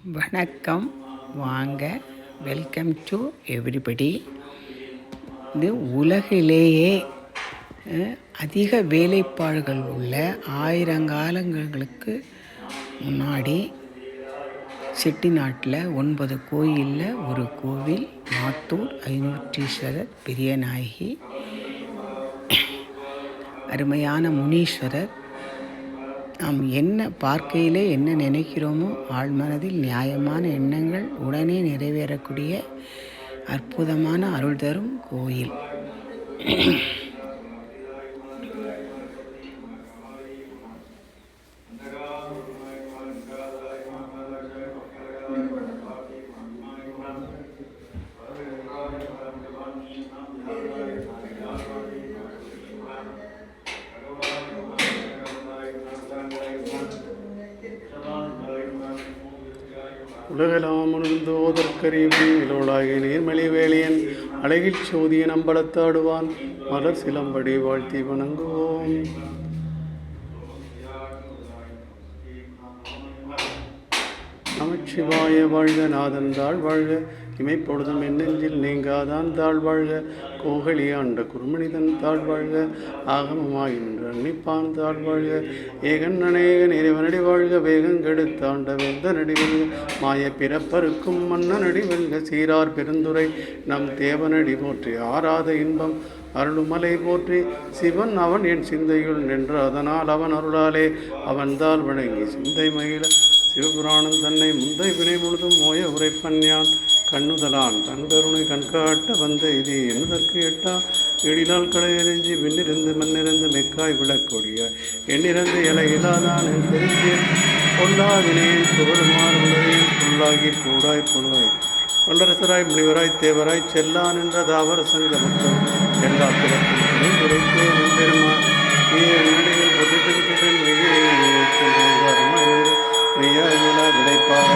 வணக்கம். வாங்க welcome to everybody இது உலகிலேயே அதிக வேலைப்பாடுகள் உள்ள ஆயிரங்காலங்களுக்கு முன்னாடி செட்டிநாட்டில் ஒன்பது கோயிலில் ஒரு கோவில் மாத்தூர் ஐநூற்றீஸ்வரர் பெரியநாயகி அருமையான முனீஸ்வரர் நாம் என்ன பார்க்கையிலே என்ன நினைக்கிறோமோ ஆழ்மனதில் நியாயமான எண்ணங்கள் உடனே நிறைவேறக்கூடிய அற்புதமான அருள் தரும் கோயில். உலகெல்லாம் உணர்ந்தோதற்கரிவன் இலோளாகிய நீர்மலி வேலியன் அழகில் சோதிய நம்பளத்தாடுவான் மலர் சிலம்படி வாழ்த்தி வணங்குவோம். நமச்சிவாய வாழ்க நாதன் தாழ் வாழ்க. இமைப்பொழுதும் என்னெஞ்சில் நீங்காதான் தாழ் வாழ்க. கோகலி ஆண்ட குருமனிதன் தாழ் வாழ்க. அன்னிப்பான் தாழ் வாழ்க. ஏகன் அநேகன் இறைவனடி வாழ்க. வேகங்கெடுத்தாண்ட கெடுத்தாண்ட வேந்த நடிவல்க மாய பிறப்பருக்கும் மன்னனடி வெல்க சீரார் பெருந்துரை நம் தேவனடி போற்றி. ஆராத இன்பம் அருளுமலை போற்றி. சிவன் அவன் என் சிந்தையுள் நின்று அதனால் அவன் அருளாலே. அவன்தால் வணங்கி சிந்தை மகிழ. சிவபுராணம் தன்னை முந்தை வினை முழுதும் மோய உரைப்பன் யான். கண்ணுதலான் தன் கருணை கண்காட்ட வந்த இது என்னதற்கு எட்டா? எழிலால் கடையெறிஞ்சி விண்ணிருந்து மண்ணிருந்து மெக்காய் விளக்கொடிய எண்ணிறந்து இலை இல்லாதான் என் பெருந்தேன் பொல்லாவினையின் புகழுமாறு உலகையில் புல்லாகி கூடாய் புழுவாய் வல்லரசராய் முனிவராய் தேவராய் செல்லான் என்ற தாவர சங்க மக்கள் எல்லா பிறப்பும் உரைத்தே நம்பெருமான் நீ நடிகள் பொதுப்பின் மெய்யாய் நில விடைப்பாக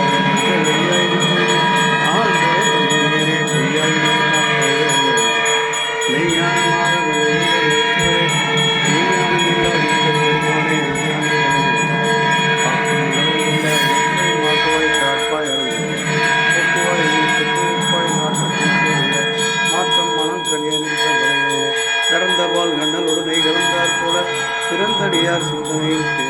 María,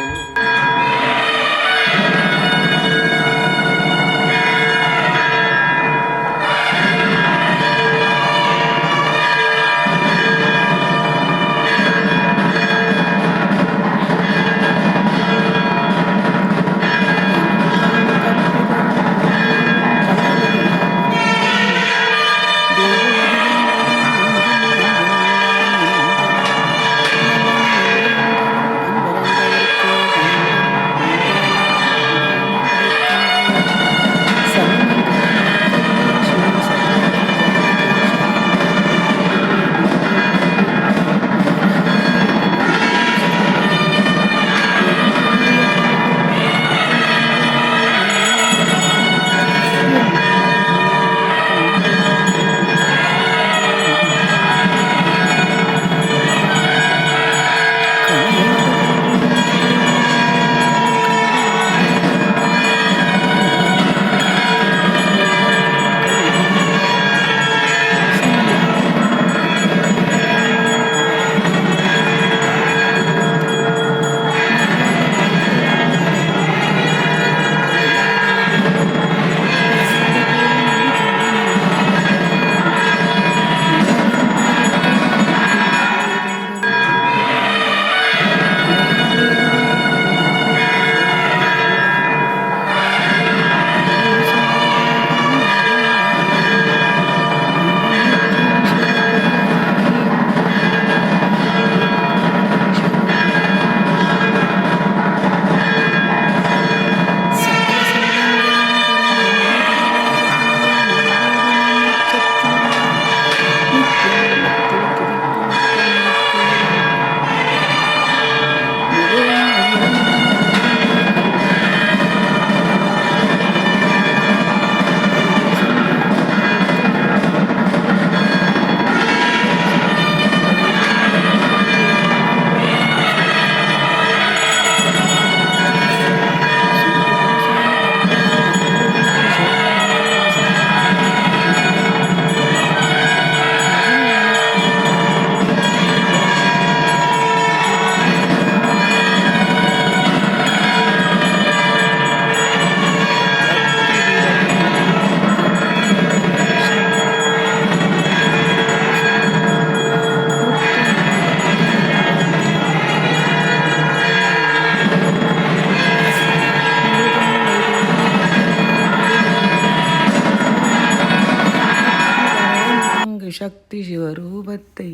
शक्ति शिवरूपते